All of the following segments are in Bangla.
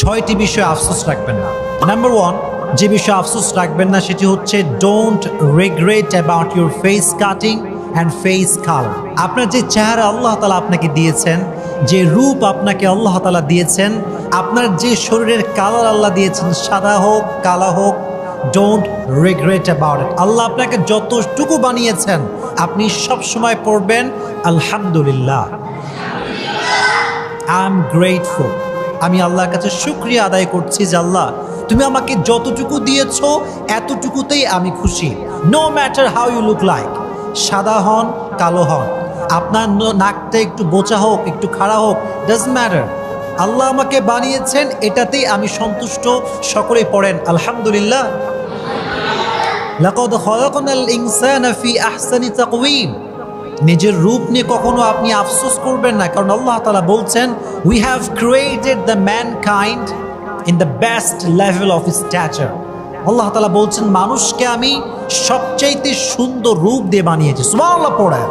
ছয়টি বিষয়ে আফসোস রাখবেন না। নাম্বার ওয়ান যে বিষয়ে আফসোস রাখবেন না, সেটি হচ্ছে don't regret about your face cutting and face colour আপনার যে চেহারা আল্লাহ তালা আপনাকে দিয়েছেন, যে রূপ আপনাকে আল্লাহ তালা দিয়েছেন, আপনার যে শরীরের কালার আল্লাহ দিয়েছেন, সাদা হোক, কালা হোক don't regret about it Allah আপনাকে যতটুকু বানিয়েছেন, আপনি সব সময় পড়বেন, আলহামদুলিল্লাহ। আই এম গ্রেটফুল আমি আল্লাহর কাছে শুক্রিয়া আদায় করছি যে আল্লাহ, তুমি আমাকে যতটুকু দিয়েছ, এতটুকুতেই আমি খুশি। No matter how you look like সাদা হন, কালো হন, আপনার নাকটা একটু বোচা হোক, একটু খাড়া হোক ডাজ ম্যাটার আল্লাহ আমাকে বানিয়েছেন, এটাতেই আমি সন্তুষ্ট সকলে পড়েন, আলহামদুলিল্লাহ। লাকাদ খলাকনাল ইনসানা ফি আহসানি তাকওয়িম। নিজের রূপ নিয়ে কখনো আপনি আফসোস করবেন না, কারণ আল্লাহ তাআলা বলছেন we have created the mankind in the best level of stature আল্লাহ তাআলা বলছেন, মানুষকে আমি সবচাইতে সুন্দর রূপ দিয়ে বানিয়েছি। সুবহানাল্লাহ, পড়ে।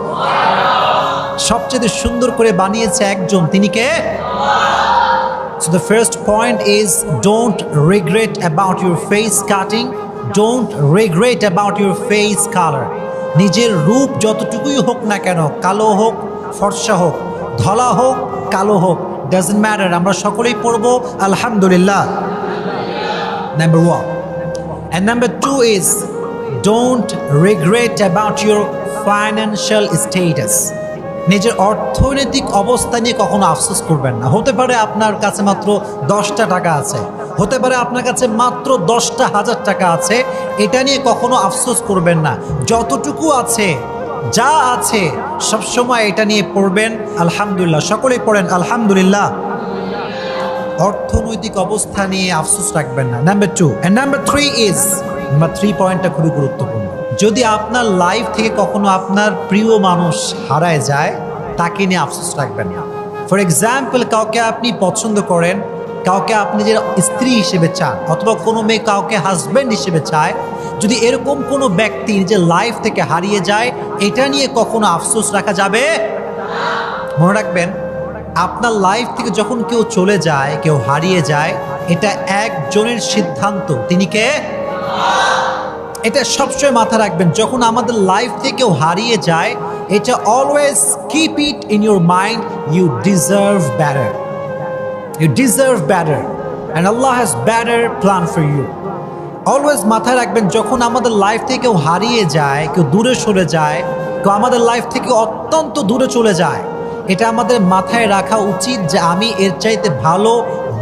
সবচেয়ে সুন্দর করে বানিয়েছে একজন, তিনি কে? So the first point is, don't regret about your face cutting don't regret about your face color. নিজের রূপ যতটুকুই হোক না কেন, কালো হোক, ফর্সা হোক, ধলা হোক, কালো হোক ডাজন্ট ম্যাটার আমরা সকলেই পড়ব আলহামদুলিল্লাহ। Number one and number two is don't regret about your financial status নিজের অর্থনৈতিক অবস্থা নিয়ে কখনো আফসোস করবেন না। হতে পারে আপনার কাছে মাত্র দশটা টাকা আছে। হতে পারে আপনার কাছে মাত্র দশটা হাজার টাকা আছে, এটা নিয়ে কখনো আফসোস করবেন না। যতটুকু আছে, যা আছে সবসময় এটা নিয়ে পড়বেন। আলহামদুলিল্লাহ, সকলেই পড়েন, আলহামদুলিল্লাহ। অর্থনৈতিক অবস্থা নিয়ে আফসোস রাখবেন না। Number two number three is number three পয়েন্টটা খুবই গুরুত্বপূর্ণ। যদি আপনার লাইফ থেকে কখনো আপনার প্রিয় মানুষ হারায় যায়, তাকে নিয়ে আফসোস রাখবেন না। ফর এক্সাম্পল কাউকে আপনি পছন্দ করেন কাউকে আপনি যে স্ত্রী হিসেবে চান, অথবা কোনো মেয়ে কাউকে হাজব্যান্ড হিসেবে চায়, যদি এরকম কোনো ব্যক্তি নিজের লাইফ থেকে হারিয়ে যায়, এটা নিয়ে কখনো আফসোস রাখা যাবে? মনে রাখবেন, আপনার লাইফ থেকে যখন কেউ চলে যায়, কেউ হারিয়ে যায়, এটা একজনের সিদ্ধান্ত। তিনি কে? এটা সবসময় মাথা রাখবেন, যখন আমাদের লাইফ থেকে কেউ হারিয়ে যায়, এটা always keep it in your mind you deserve better you deserve better and Allah has better plan for you always মাথায় রাখবেন, যখন আমাদের লাইফ থেকে কেউ হারিয়ে যায়, কেউ দূরে সরে যায়, কেউ আমাদের লাইফ থেকে অত্যন্ত দূরে চলে যায়, এটা আমাদের মাথায় রাখা উচিত যে আমি এর চাইতে ভালো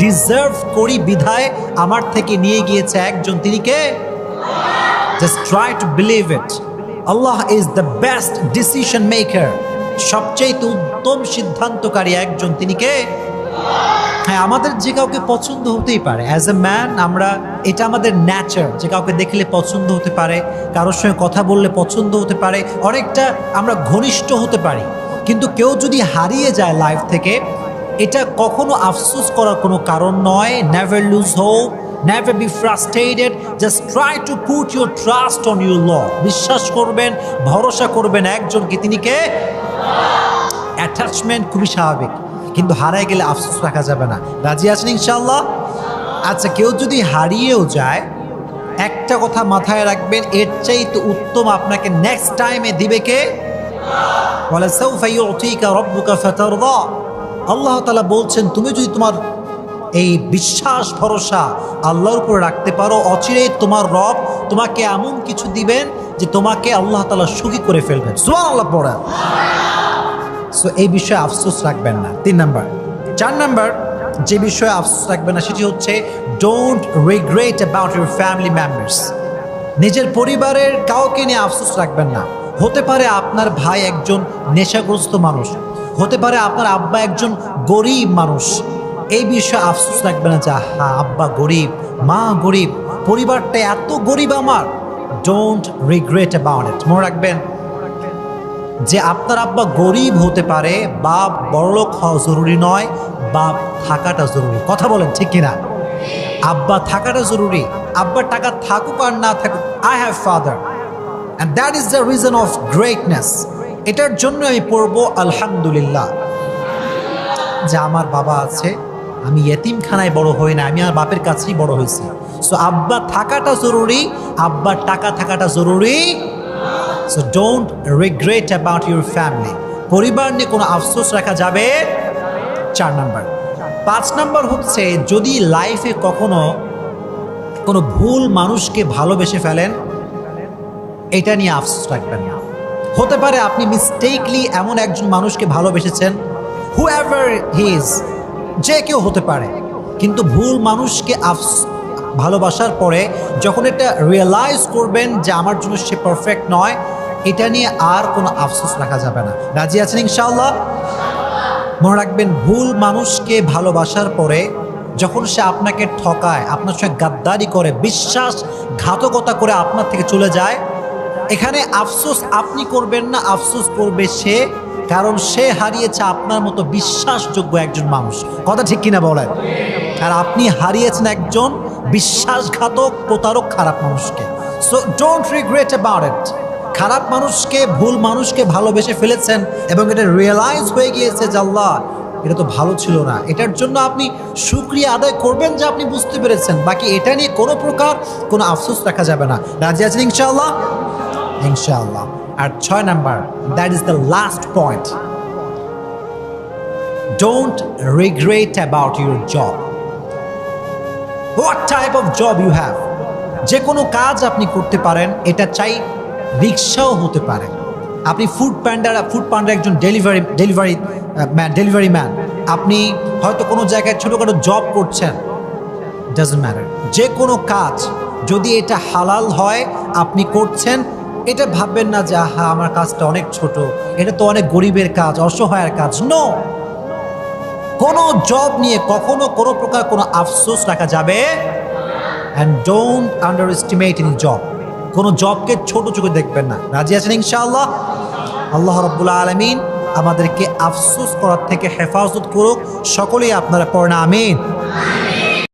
ডিজার্ভ করি বিধায় আমার থেকে নিয়ে গিয়েছে একজন, তিনি কে? Just try to believe it Allah is the best decision maker সবচেয়ে উত্তম সিদ্ধান্তকারী একজন, তিনি কে? হ্যাঁ আমাদের যে কাউকে পছন্দ হতেই পারে। অ্যাজ এ ম্যান আমরা, এটা আমাদের ন্যাচার যে কাউকে দেখলে পছন্দ হতে পারে, কারোর সঙ্গে কথা বললে পছন্দ হতে পারে, অনেকটা আমরা ঘনিষ্ঠ হতে পারি। কিন্তু কেউ যদি হারিয়ে যায় লাইফ থেকে, এটা কখনো আফসোস করার কোনো কারণ নয়। Never lose hope never be frustrated just try to put your trust on your lord বিশ্বাস করবেন, ভরসা করবেন একজনকে, তিনি কে? অ্যাটাচমেন্ট খুবই স্বাভাবিক। কিন্তু হারায় গেলে আফসোস রাখা যাবে না। রাজি আছেন ইনশাল্লাহ আচ্ছা কেউ যদি হারিয়েও যায়, একটা কথা মাথায় রাখবেন, এর চাইতে উত্তম আপনাকে নেক্সট টাইমে দিবে কে? বলে আল্লাহ তালা বলছেন, তুমি যদি তোমার এই বিশ্বাস, ভরসা আল্লাহর উপরে রাখতে পারো অচিরেই তোমার রব তোমাকে এমন কিছু দিবেন যে তোমাকে আল্লাহ তালা সুখী করে ফেলবেন। সুবহানাল্লাহ পড়া সো এই বিষয়ে আফসোস রাখবেন না। তিন নাম্বার। চার নাম্বার, যে বিষয়ে আফসোস রাখবেন না, সেটি হচ্ছে don't regret about your family members নিজের পরিবারের কাউকে নিয়ে আফসোস রাখবেন না। হতে পারে আপনার ভাই একজন নেশাগ্রস্ত মানুষ। হতে পারে আপনার আব্বা একজন গরিব মানুষ। এই বিষয়ে আফসোস রাখবেন না যে হ্যাঁ আব্বা গরিব, মা গরিব, পরিবারটা এত গরিব আমার। ডোন্ট রিগ্রেট অ্যাবাউট ইট মনে রাখবেন যে আপনার আব্বা গরিব হতে পারে বা বড়লোক হওয়া জরুরি নয় বা থাকাটা জরুরি। কথা বলেন, ঠিক কিনা? আব্বা থাকাটা জরুরি আব্বার টাকা থাকুক আর না থাকুক I have father and that is the reason of greatness এটার জন্য আমি পড়ব, আলহামদুলিল্লাহ। যে আমার বাবা আছে, আমি এতিমখানায় বড় হই না আমি আমার বাপের কাছেই বড় হয়েছি। সো আব্বা থাকাটা জরুরি আব্বার টাকা থাকাটা জরুরি। So don't regret about your family পরিবার নিয়ে কোনো আফসোস রাখা যাবে চার নাম্বার। পাঁচ নাম্বার হচ্ছে যদি লাইফে কখনো কোনো ভুল মানুষকে ভালোবেসে ফেলেন, এটা নিয়ে আফসোস রাখবেন না। হতে পারে আপনি মিস্টেকলি এমন একজন মানুষকে ভালোবেসেছেন হু এভার হিজ যে কেউ হতে পারে। কিন্তু ভুল মানুষকে আফস, ভালোবাসার পরে যখন এটা রিয়েলাইজ করবেন যে আমার জন্য সে পারফেক্ট নয় এটা নিয়ে আর কোনো আফসোস রাখা যাবে না। রাজি আছেন ইনশাআল্লাহ? মনে রাখবেন, ভুল মানুষকে ভালোবাসার পরে যখন সে আপনাকে ঠকায়, আপনার সঙ্গে গাদ্দারি করে বিশ্বাস ঘাতকতা করে আপনার থেকে চলে যায়, এখানে আফসোস আপনি করবেন না, আফসোস করবে সে, কারণ সে হারিয়েছে আপনার মতো বিশ্বাসযোগ্য একজন মানুষ। কথা ঠিক কিনা বলেন? আর আপনি হারিয়েছেন একজন বিশ্বাসঘাতক, প্রতারক, খারাপ মানুষকে। So don't regret about it খারাপ মানুষকে, ভুল মানুষকে ভালোবেসে ফেলেছেন এবং এটা রিয়েলাইজ হয়ে গিয়েছে যে আল্লাহ, এটা তো ভালো ছিল না। এটার জন্য আপনি সুক্রিয়া আদায় করবেন যে আপনি বুঝতে পেরেছেন। বাকি এটা নিয়ে কোনো প্রকার কোনো আফসোস রাখা যাবে না। রাজি আছেন ইনশাআল্লাহ? ইনশাআল্লাহ। আর ছয় number that is the last point don't regret about your job what type of job you have যে কোনো কাজ আপনি করতে পারেন, এটা চাই রিক্সাও হতে পারে। আপনি ফুড প্যান্ডার ফুড প্যান্ডার একজন delivery delivery man delivery man আপনি হয়তো কোনো জায়গায় ছোটোখাটো জব করছেন। ডাজন্ট ম্যাটার যে কোনো কাজ যদি এটা হালাল হয়, আপনি করছেন, এটা ভাববেন না যে, আহা, আমার কাজটা অনেক ছোট। এটা তো অনেক গরিবের কাজ, অসহায়ের কাজ। নো কোনো জব নিয়ে কখনো কোনো প্রকার কোনো আফসোস রাখা যাবে? And don't underestimate in job কোনো জবকে ছোট চোখে দেখবেন না। রাজি আছেন ইনশাআল্লাহ? আল্লাহ রব্বুল আলমিন আমাদেরকে আফসোস করার থেকে হেফাজত করুক। সকলেই আপনারা পড়েন আমিন।